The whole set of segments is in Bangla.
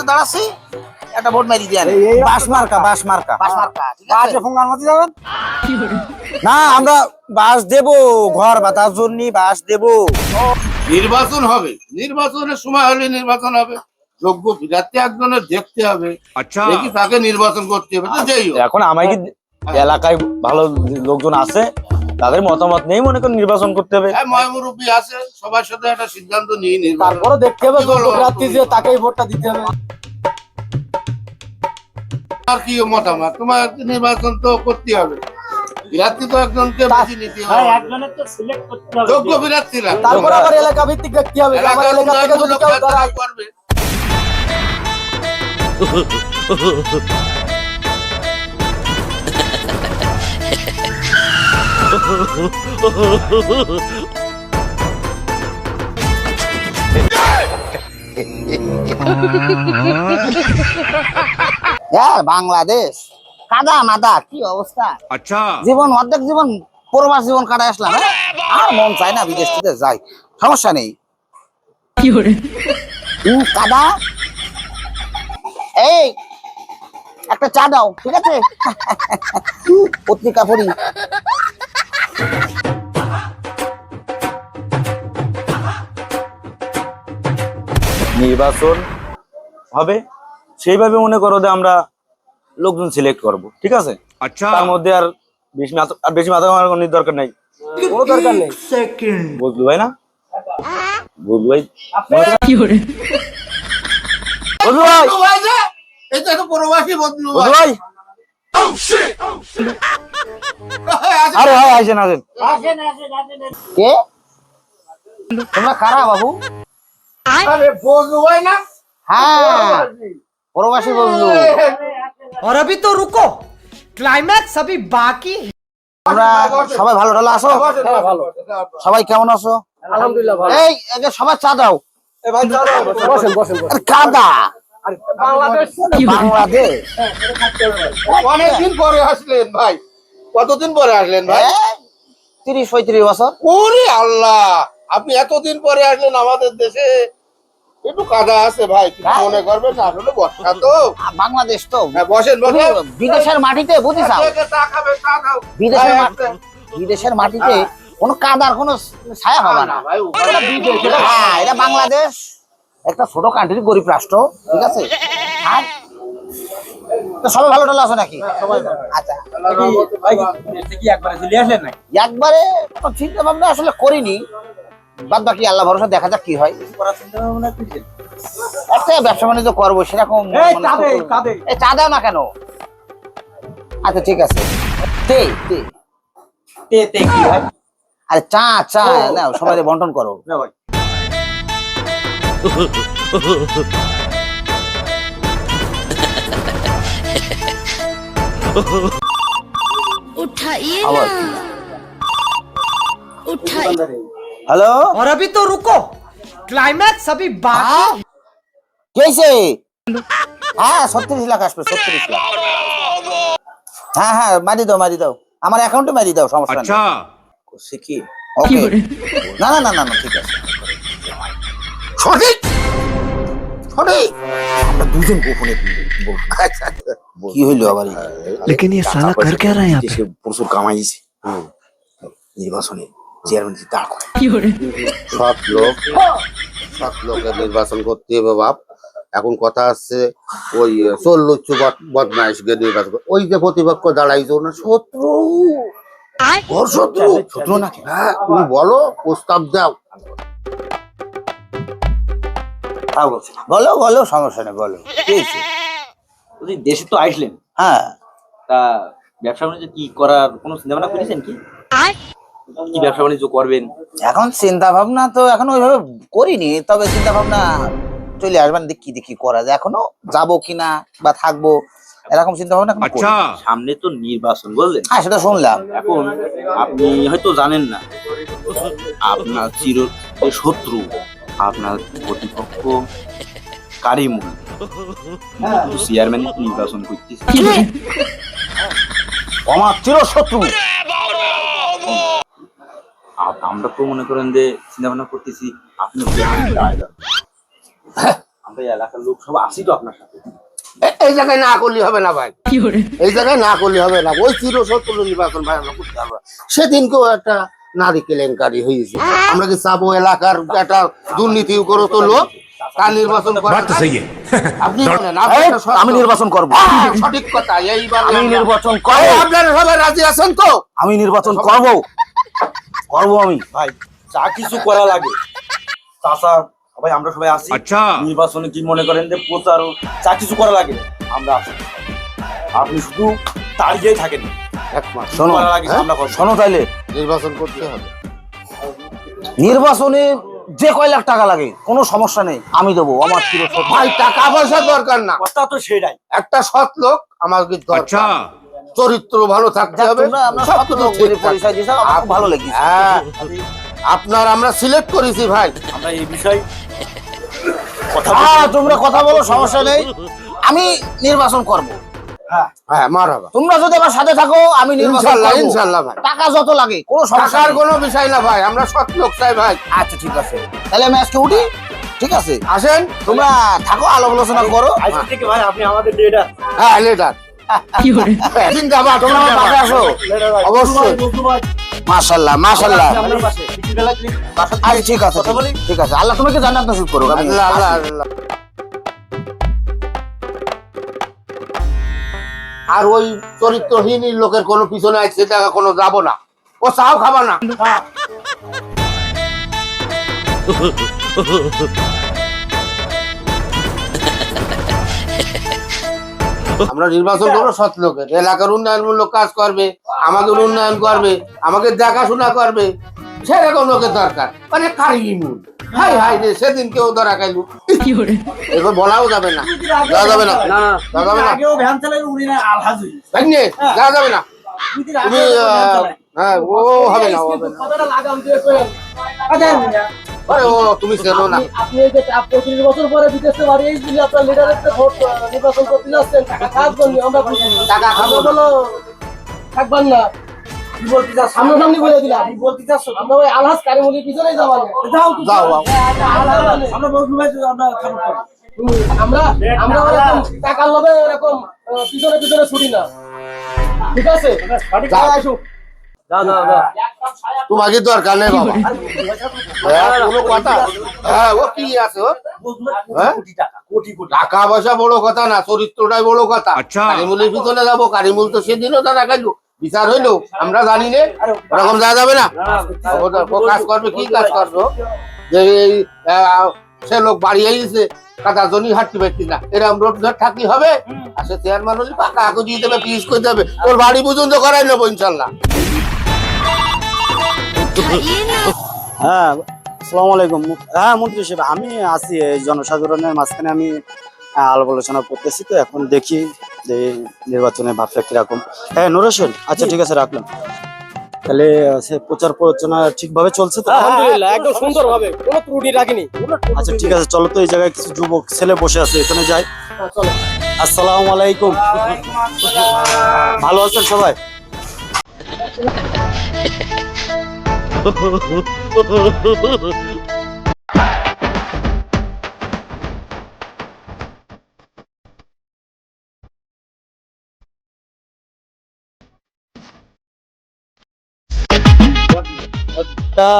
তো দাঁড়াচ্ছি একটা ভোট মারি দিয়ে বাস মার্কা বাস মার্কা। বাস মার্কা যাবেন না আমরা বাস দেব ঘর জন্য বাস দেব। নির্বাচন হবে নির্বাচনের সময় হলে নির্বাচন হবে। যোগ্য বিরাতে একজনের দেখতে হবে। আচ্ছা। তাকে নির্বাচন করতে হবে এখন আমাকে হ্যাঁ। এলাকায় ভালো লোকজন আছে? তাদের মতামত নেই মনে করেন নির্বাচন করতে হবে। হ্যাঁ আছে সবার সাথে একটা সিদ্ধান্ত নিয়ে তারপরে দেখতে হবে প্রার্থী যে তাকেই ভোটটা দিতে হবে। আর কি মতামত? তোমার নির্বাচন তো করতে হবে। তো একজনকে নিতে হ্যাঁ, হবে। যোগ্য প্রার্থীরা তারপর আবার এলাকা ভিত্তিক দেখতে হবে আমার এলাকা থেকে যদি কেউ দাঁড়ায় করবে। বাংলাদেশ। কাদা মাদা কি অবস্থা? আচ্ছা। জীবন অর্ধেক জীবন প্রবাস জীবন কাটায় আসলাম। আর মন চায় না বিদেশ থেকে যাই। সমস্যা নেই। কাদা। এই একটা চা দাও ঠিক আছে? পত্রিকা পড়ি। নির্বাচন হবে। সেইভাবে মনে করো যে আমরা লোকজন সিলেক্ট করব ঠিক আছে? আচ্ছা। তার মধ্যে আর বেশি মাথা আর বেশি মাথা আমার কোনো দরকার নাই। কোনো দরকার নেই। সেকেন্ড বুঝলু ভাই না? বুঝলু ভাই? কি করে বুঝলু ভাই? এটা তো প্রবাসী বদলু ভাই? ভাই আরে ভাই আসেন আসেন কে তোমরা কারা বাবু আরে বদলু ভাই না হ্যাঁ প্রবাসী বন্ধু और अभी तो रुको क्लाइमैक्स अभी बाकी है তোমরা সবাই ভালো ভালো আসো হ্যাঁ ভালো সবাই কেমন আছো আলহামদুলিল্লাহ ভালো এই আগে সবাই চা দাও বসেন বসেন বসেন আরে কাদা বাংলাদেশ বাংলাদেশ। অনেকদিন পরে আসলেন ভাই। কতদিন পরে আসলেন ভাই? তিরিশ পঁয়ত্রিশ বছর। ওরে আল্লাহ! আপনি এতদিন পরে আসলেন আমাদের দেশে। একটু কাদা আছে ভাই হ্যাঁ। মনে করবেন না আসলে বর্ষা তো। বাংলাদেশ তো। হ্যাঁ, বসেন বসেন। বিদেশের মাটিতে বুঝি চাও? আপনাকে চা খাবে, চা দাও। বিদেশের মাটিতে কোনো কাদার কোনো ছায়া হবে না। ভাই, ওখানে হ্যাঁ এটা বাংলাদেশ। একটা ছোট কান্ট্রি গরিব রাষ্ট্র ঠিক আছে? আর সবাই ভালো টালো আছো নাকি? আচ্ছা। একবারে চিন্তা ভাবনা আসলে করিনি। বাদ বাকি আল্লাহ ভরসা দেখা যাক কি হয়। একটা ব্যবসা বাণিজ্য করব সেরকম এই কাঁদে ছোট- কাঁদে এই চা দাও না কেন? আচ্ছা ঠিক আছে। তে তে। তে তে কি ভাই আরে চা চা না সবাই বন্টন করো। ভাই। उठाइए আবার ना उठाइए হ্যালো और अभी तो रुको क्लाइमैक्स अभी बाकी है। কে হয়েছে হ্যাঁ ছত্রিশ লাখ আসবে ছত্রিশ লাখ হ্যাঁ হ্যাঁ মারি দাও মারি দাও আমার অ্যাকাউন্টে মারি দাও সমস্যা নেই अच्छा করছে কি ওকে না না না না না ঠিক আছে সঠিক? সঠিক। আমরা দুজন গোপনে কি হইল আবার লেকিন এই হ্যাঁ, সালা কর কে রহা হ্যায় সে প্রচুর কামাইছে। নির্বাচনে চেয়ারম্যান কি তা কি করে? সব লোক সব লোকের নির্বাচন করতে হবে বাপ। এখন কথা আছে ওই চল্লুচ্ছ বদমাইশ গে নির্বাচন ওই যে প্রতিপক্ষ দাঁড়াইছে না শত্রু। ওর শত্রু। শত্রু নাকি? হ্যাঁ তুমি বলো প্রস্তাব দাও। তা বলো বলো সমস্যা নেই বলো। কি দেশে তো আসলেন হ্যাঁ। তা ব্যবসা বাণিজ্য কি করার কোনো চিন্তা ভাবনা করেছেন কি? কি ব্যবসা বাণিজ্য করবেন? এখন চিন্তা ভাবনা তো এখন ওইভাবে করিনি তবে চিন্তা ভাবনা চলে আসবেন মানে দেখি দেখি করা যায়। এখনও যাব কিনা বা থাকব এরকম চিন্তা ভাবনা আচ্ছা। সামনে তো নির্বাচন বললেন হ্যাঁ সেটা শুনলাম। এখন আপনি হয়তো জানেন না আপনার চির শত্রু। আপনার প্রতিপক্ষ কারিমুল চেয়ারম্যান নির্বাচন করতেছে। আমার চির শত্রু আমরা তো মনে করেন যে চিন্তা ভাবনা করতেছি আপনি আমরা এই এলাকার লোক সব আসি তো আপনার সাথে। এই জায়গায় না করলে হবে না ভাই। এই জায়গায় না করলে হবে না। ওই চির শত্রু নির্বাচন ভাই আমরা করতে পারব সেদিনকেও একটা নারী কেলেঙ্কারি হয়েছে হ্যাঁ? আমরা কি চাবো এলাকার একটা দুর্নীতি করতো লোক? তার নির্বাচন আপনি আমি নির্বাচন করব। হ্যাঁ, সঠিক কথা এইবার আমি নির্বাচন করব। আপনারা সবাই রাজি আছেন তো? আমি নির্বাচন করব। করব আমি। ভাই যা কিছু করা লাগে। চাচা ভাই আমরা সবাই আসি আছি নির্বাচনে কি মনে করেন যে প্রচার যা কিছু করা লাগে আমরা আসি আপনি শুধু তাড়িয়ে থাকেন। শোনো। হ্যাঁ? শোনো তাইলে। নির্বাচন করতে হবে। নির্বাচনে যে কয় লাখ টাকা লাগে কোনো সমস্যা নেই আমি দেবো আমার ভাই টাকা পয়সা দরকার না। কথা তো সেটাই। একটা সৎ লোক আমাকে দরকার। আচ্ছা। চরিত্র ভালো থাকতে হবে। ভালো লাগে হ্যাঁ ভালো লেগেছে। হ্যাঁ। আপনার আমরা সিলেক্ট করেছি ভাই। আমরা এই বিষয় কথা তোমরা কথা বলো সমস্যা নেই। আমি নির্বাচন করব। হ্যাঁ। হ্যাঁ তোমরা যদি আমার সাথে থাকো আমি ভাই। টাকা যত লাগে কোনো টাকার কোনো বিষয় না ভাই আমরা সৎ লোক চাই ভাই। আচ্ছা ঠিক আছে। তাহলে আমি আজকে উঠি ঠিক আছে? আসেন। তোমরা থাকো আলাপ আলোচনা করো। আজকে থেকে ভাই আপনি আমাদের হ্যাঁ লেটার অবশ্যই। মাশাল্লাহ ঠিক আছে কথা ঠিক। আছে। আল্লাহ তোমাকে জান্নাত নসিব করুক আমি আল্লাহ আল্লাহ আল্লাহ। আর ওই চরিত্রহীন লোকের কোনো পিছনে আছে টাকা কোনো যাব না। ও চাও খাবা না? আমরা নির্বাচন করব সৎ লোকের। এলাকার উন্নয়নমূলক কাজ করবে, আমাদের উন্নয়ন করবে আমাকে দেখাশোনা করবে। সেরকম লোকের দরকার। মানে কারিমুল হাই হাই রে সেদিন কেউ ধরা খাইলু। এগুলো বলাও যাবে না। যাওয়া যাবে না। যাওয়া যাবে না। আগেও ভ্যান চালাই উনি না আলহাজ হই ভাগ্নে যাওয়া যাবে না। তুমি হ্যাঁ ও হবে না হবে না। কথাটা লাগাম দিয়ে কইেন আরে ও তুমি চেনো না। আপনি এই যে পঁচিশ বছর পরে বিদেশে বাড়ি এই যে আপনার লিডারের ভোট নির্বাচন করতে যাচ্ছেন টাকা আমরা টাকা খাব বলো থাকবেন না। কি বলতে চাস সামনে সামনে বলে দিলাম। কি বলতে চাস আমরা ওই আলহাজ কারিমুলির পিছনেই যাব যাও যাও যাও। আমরা বলব ভাই আমরা খারাপ করি আমরা আমরা ওরকম টাকার লোভে এরকম পিছনে পিছনে ছুটি না। ঠিক আছে? তোমাকে দরকার নেই বাবা। হ্যাঁ, কোনো কথা। ও কি আছে ও? টাকা কোটি কোটি টাকা পয়সা বড় কথা না চরিত্রটাই বড় কথা। আচ্ছা। কারিমুলের পিছনে যাব কারিমুল তো সেদিনও তারা খাইলো। বিচার হইল, আমরা জানি নে, ওরকম যাওয়া যাবে না। ও কাজ করবে, কি কাজ করব? যে সে লোক বাড়ি আইছে কাদা জনি হাঁটতে পারছি না। এরকম রোড হবে। আর সে পাকা আগে দিয়ে দেবে, পিস করে দেবে। বাড়ি পর্যন্ত করাই নেব, ইনশাল্লাহ। হ্যাঁ আসসালামু আলাইকুম। হ্যাঁ মন্ত্রী সাহেব, আমি আছি জনসাধারণের মাঝখানে। আমি আলোচনা করতেছি তো, এখন দেখি যে নির্বাচনের ভাবটা কীরকম। হ্যাঁ নুর হোসেন আচ্ছা ঠিক আছে রাখলাম। তাহলে সে প্রচার প্রচারণা ঠিকভাবে চলছে তো? আলহামদুলিল্লাহ একদম সুন্দর ভাবে কোনো ত্রুটি রাখিনি। আচ্ছা ঠিক আছে চলো তো এই জায়গায় কিছু যুবক ছেলে বসে আছে এখানে যাই। হ্যাঁ, চলো। আসসালামু আলাইকুম। ভালো আছেন সবাই? তা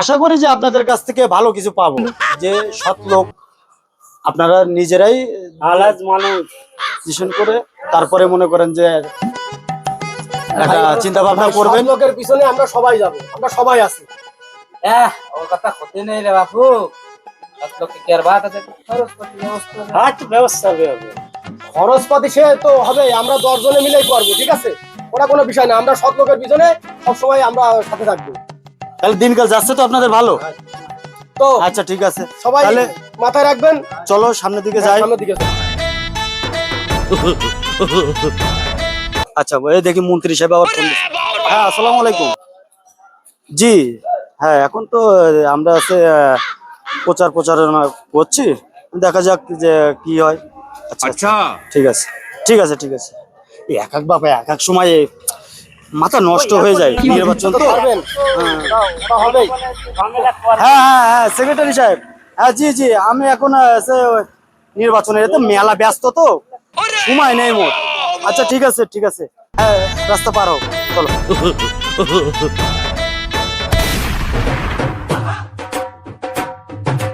আশা করি যে আপনাদের কাছ থেকে ভালো কিছু পাবো। যে সৎ লোক আপনারা নিজেরাই আলাজ মানুষ। করে তারপরে মনে করেন যে একটা চিন্তা ভাবনা করবেন। লোকের পিছনে আমরা সবাই যাব আমরা সবাই আছি। ওর কথা নেই রে বাপু। বাদ আছে খরচপাতি সে তো হবে আমরা দশ জনে মিলেই করব ঠিক আছে? ওটা কোনো বিষয় না আমরা সৎ লোকের পিছনে সবসময় আমরা সাথে থাকব। তাহলে দিনকাল যাচ্ছে তো আপনাদের ভালো? তো আচ্ছা ঠিক আছে। সবাই তাহলে মাথায় রাখবেন। চলো সামনের দিকে হ্যাঁ, যাই। সামনের দিকে। আচ্ছা এই দেখি মন্ত্রী সাহেব আবার ফোন হ্যাঁ আসসালামু আলাইকুম। জি হ্যাঁ এখন তো আমরা আছে প্রচার প্রচারণা করছি। দেখা যাক যে কি হয়। আচ্ছা, আচ্ছা। ঠিক আছে। ঠিক আছে ঠিক আছে। এক এক বাপা এক এক সময় মাথা নষ্ট হয়ে যায় নির্বাচন তো। হ্যাঁ। হ্যাঁ হ্যাঁ সেক্রেটারি সাহেব। হ্যাঁ জি জি আমি এখন নির্বাচনের এতে মেলা ব্যস্ত তো। সময় নেই মোট আচ্ছা ঠিক আছে ঠিক আছে। হ্যাঁ রাস্তা পার হোক চলো।